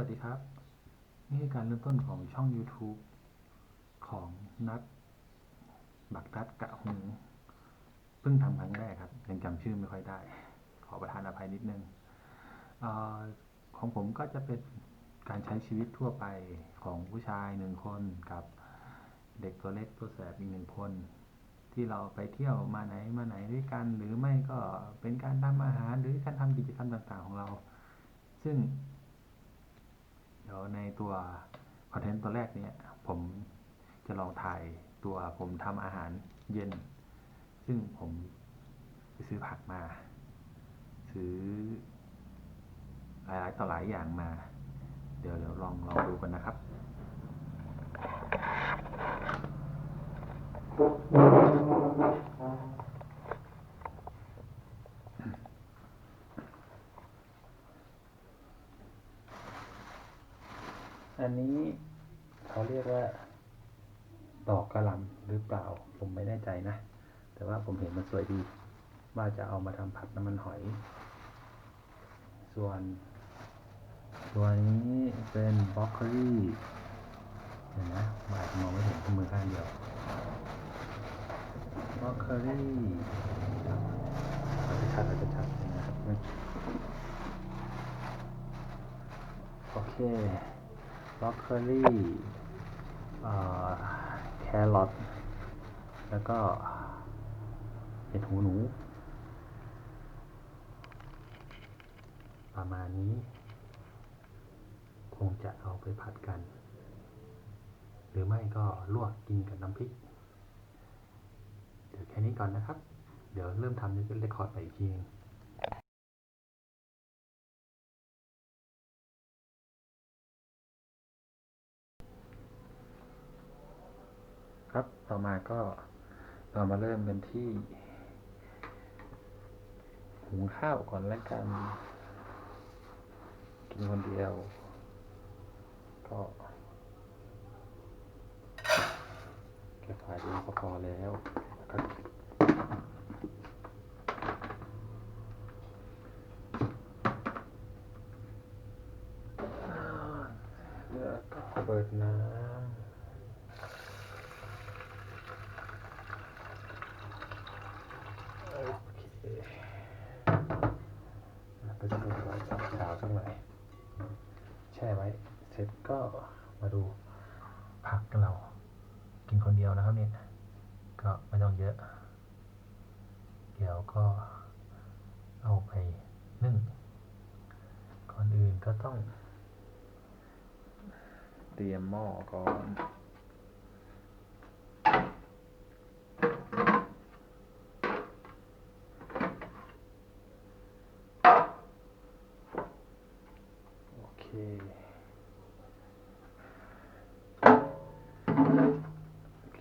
วัสดีครับ นี่คือการเริ่มต้นของช่อง YouTube ของนัดบักนัดกะหงเพิ่งทำครั้งแรกครับ ยังจำชื่อไม่ค่อยได้ ขอประทานอภัยนิดนึงออของผมก็จะเป็นการใช้ชีวิตทั่วไปของผู้ชายหนึ่งคนกับเด็กตัวเล็กตัวแสบอีกหนึ่งคน ที่เราไปเที่ยวมาไหนมาไหนด้วยกัน หรือไม่ก็เป็นการทำอาหารหรือการทำกิจกรรมต่างๆของเรา ซึ่ง เดี๋ยวในตัวคอนเทนต์ตัวแรกเนี่ยผมจะลองถ่ายตัวผมทำอาหารเย็น ซึ่งผมไปซื้อผักมา ซื้อหลายๆต่อหลายอย่างมา เดี๋ยวเดี๋ยวลองลองดูกันนะครับ อันนี้เขาเรียกว่า ดอกกระหล่ำหรือเปล่า ผมไม่แน่ใจนะ แต่ว่าผ มันสวยดี ว่าจะเอามาทำผัดน้ำมันหอย ส่วนส่วนนี้เป็นบล็อกโคลี่เห็นนะมนอาจมองไม่เห็นที่มือข้างเดียวบล็อกโคลี่อาจะชัดอาจะชัดนะครับโอเคบล็อกโคลี่แครอทแล้วก็ เห็ดหูหนู ประมาณนี้ คงจะเอาไปผัดกัน หรือไม่ก็ลวกกินกับน้ำพริก เดี๋ยวแค่นี้ก่อนนะครับ เดี๋ยวเริ่มทำนี่ก็เรคคอร์ดไปอีกทีนึงครับ ต่อมาก็เรามาเริ่มกันที่ หุงข้าวก่อนแล้วกัน กินคนเดียว ก็แค่ฝ่ายเดียวก็พอแล้วครับแล้วก็เปิดน้ำ โอเคไปดูก่อนสักขาวสักหน่อยแช่ไว้ เสร็จก็มาดูผักกันเรา กินคนเดียวนะครับเนี่ย ก็ไม่ต้องเยอะ เดี๋ยวก็เอาไปนึ่ง ก่อนอื่นก็ต้อง เตรียมหม้อก่อน โอเค โอเค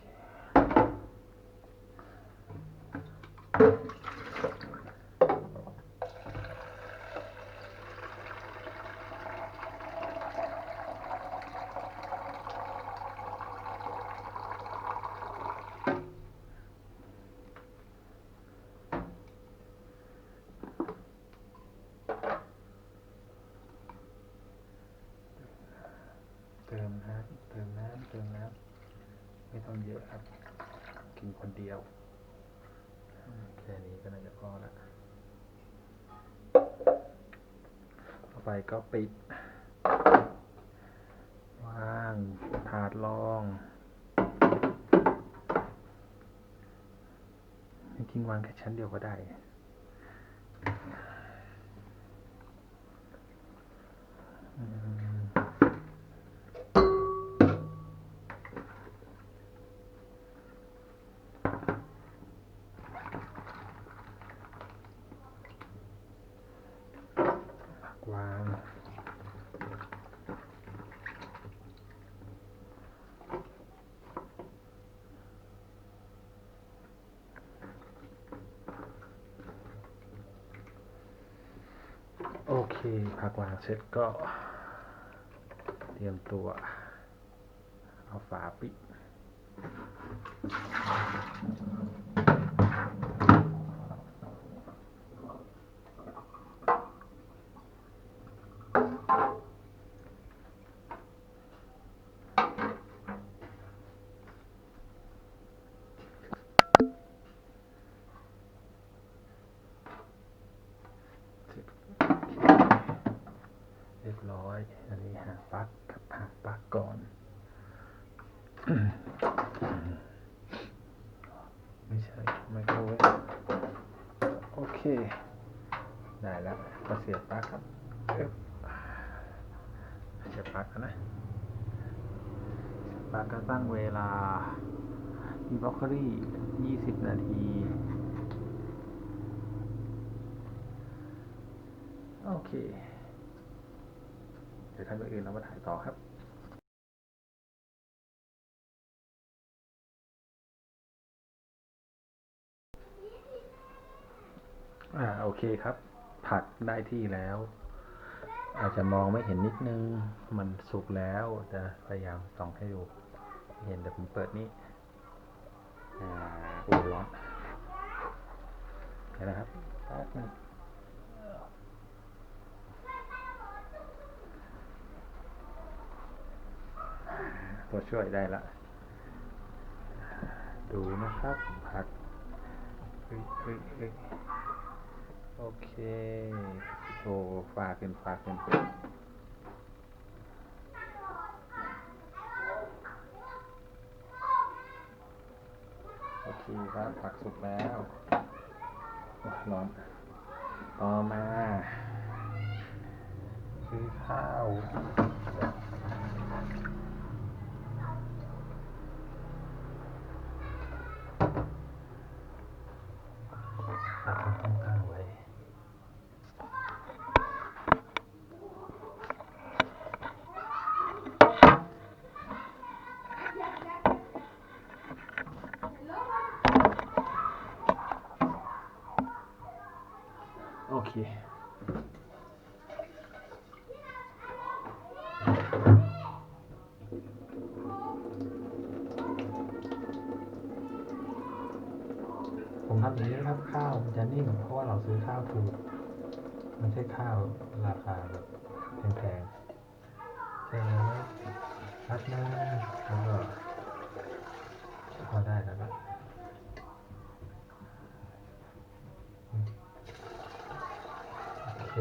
เติมน้ำเติมน้ำเติมน้ำไม่ต้องเยอะครับ กินคนเดียว แค่นี้ก็น่าจะพอละต่อไปก็ปิดวางถาดรองจริงวางแค่ชั้นเดียวก็ได้ อืม ผักวาง โอเคผักวางเสร็จก็ เตรียมตัว เอาฝาปิด โได้แล้ว ก็เสียบปลั๊กครับอึ๊บเสียบ ปักนะปลั๊กก็ตั้งเวลามีบล็อกเกอรี่ยี่สิบนาที โอเค เดี๋ยวท่านอื่นเรามาถ่ายต่อครับอ่าโอเคครับ ผัดได้ที่แล้ว อาจจะมองไม่เห็นนิดนึง มันสุกแล้วจะพยายามส่องให้ดูเห็นเดี๋ยวผมเปิดนี่อ่าโอ้ร้อนเห็นนะครับแป๊บนึงตัวช่วยได้ละ ดูนะครับผัดเอ้ยเอ้ยเอ้ยโอเค โอ้ฟ้าขึ้นฟ้าขึ้นเป็นโอเคครับผักสุกแล้วโอ้ยร้อนต่อมาคือข้าว ตักข้างข้างๆไว้ โอเค ผมทำอย่างนี้นะครับข้าวมันจะนิ่มเพราะว่าเราซื้อข้าวถูกมันใช่ข้าวราคาแบบแพงๆใช่ไหมรัดหน้าแล้วก็พอได้แล้วนะอืมโอเค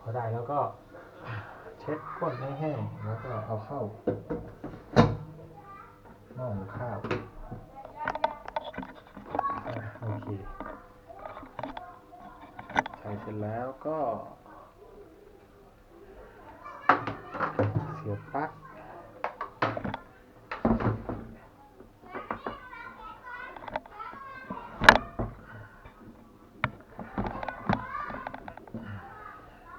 พอได้แล้ว ก็เช็ดก้นให้แห้งแล้วก็เอาเข้าหม้อหุงข้าวโอเคใส่เสร็จแล้วก็ เสียบปลั๊ก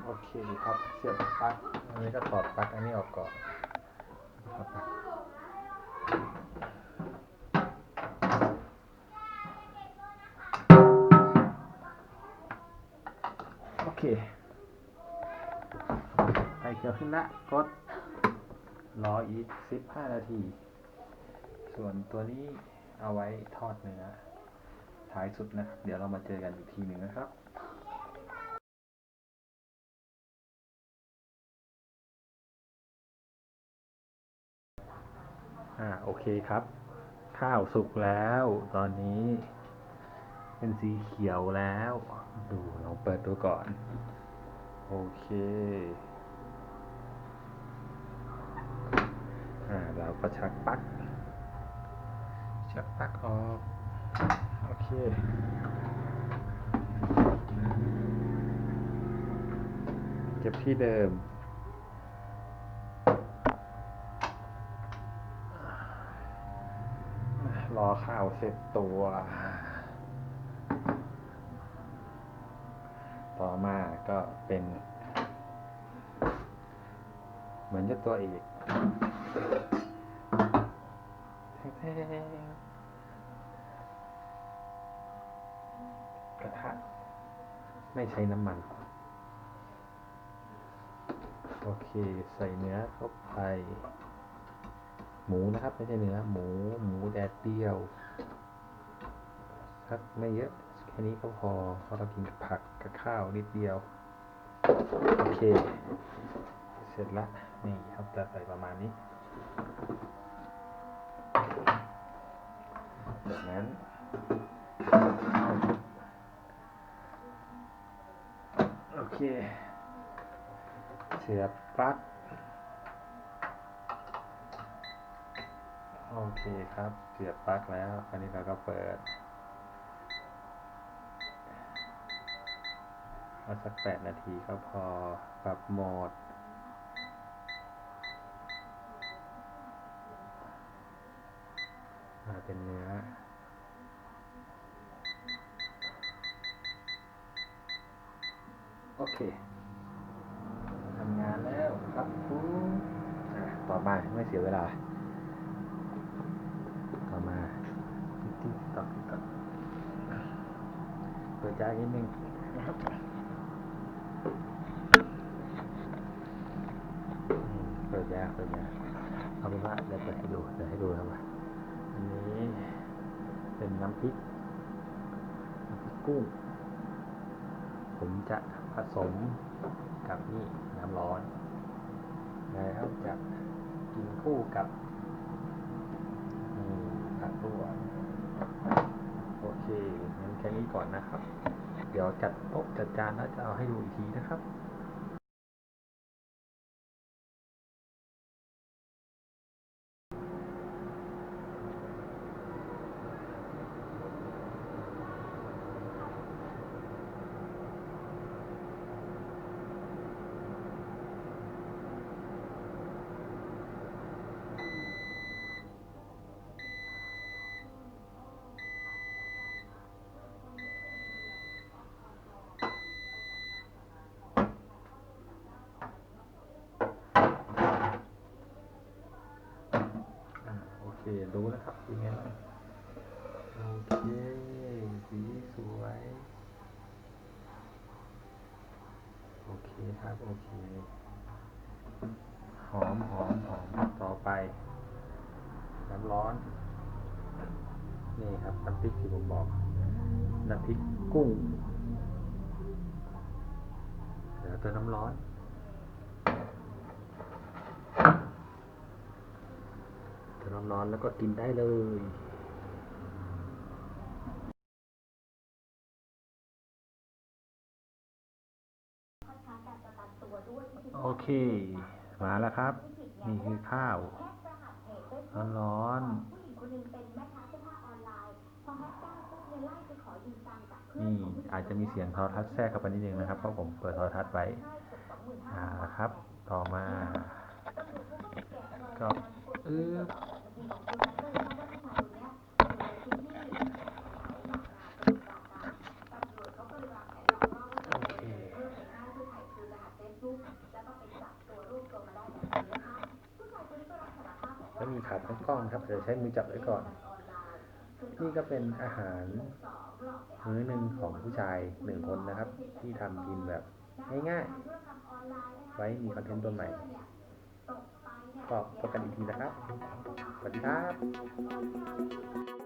โอเคครับ เสียบปลั๊กอั นี้ก็ถอดปลั๊กอันนี้ออกก่อนโอเคไฟเขียวขึ้นละกดรออีก 15 นาที ส่วนตัวนี้เอาไว้ทอดเนื้อท้ายสุดนะครับ เดี๋ยวเรามาเจอกันอีกทีหนึ่งนะครับ เคครับ ข้าวสุกแล้ว ตอนนี้ เป็นสีเขียวแล้ว ดูลองเปิดดูก่อน โอเคอ่าเราก็ชักปัก ชักปักออก โอเคเก็บที่เดิม อข้าวเสร็จตัว ต่อมาก็เป็น เหมือนจะตัวเอกแท้ๆกระทะไม่ใช้น้ำมัน โอเค ใส่เนื้อเข้าไป หมูนะครับไม่ใช่เนื้อหมู หมูแดดเดียวสักไม่เยอะแค่นี้ก็พอเพราะเรากินกับผักกับข้าวนิดเดียวโอเค เสร็จละนี่ครับจะใส่ประมาณนี้จากนั้นโอเค เสียบปลั๊ก โอเคครับเสียบปลั๊กแล้ว อันนี้เราก็เปิดเอาสัก 8 นาทีก็พอปรับโหมด มาเป็นเนื้อโอเคทำงานแล้วครับคุณต่อไปไม่เสียเวลา ดใจนิดนึงนะครับอืมเปิดยากเปิดยาเอาเป็นว่าเดี๋ยวเปิดให้ดูเดี๋ยวให้ดูครับว่าอันนี้เป็นน้ำพริกน้ำพริกกุ้ง ผมจะผสมกับนี่น้ำร้อนแล้วจะกินคู่กับผักลวกโอ เคงั้นแค่นี้ก่อนนะครับ เดี๋ยวจัดโต๊ะจัดจานแล้วจะเอาให้ดูอีกทีนะครับ รู้แล้วครับเป็นไงบ้โอเคสีสวย โอเคครับ โอเค หอมหอมหอมต่อไป น้ำร้อน นี่ครับน้ำพริกที่ผมบอก น้ำพริกกุ้ง เดี๋ยวติมน้ำร้อน เติมน้ำ ร้อนๆแล้วก็กินได้เลยโอเค มาแล้วครับ นี่คือข้าวร้อนๆนี่อาจจะมีเสียงโทรทัศน์แทรกเข้าไปนิดนึงนะครับ เพราะผมเปิดโทรทัศน์ไว้อ่าครับ ต่อมา ก็เออโอ แล้วมีขาตั้งกล้องครับเดี๋ยวใช้มือจับไว้ก่อน นี่ก็เป็นอาหารมื้อหนึ่งของผู้ชายหนึ่งคนนะครับ ที่ทำกินแบบง่ายๆ ไว้มีคอนเทนต์ตัวใหม่ ก็พบกันอีกทีนะครับ สวัสดีครับ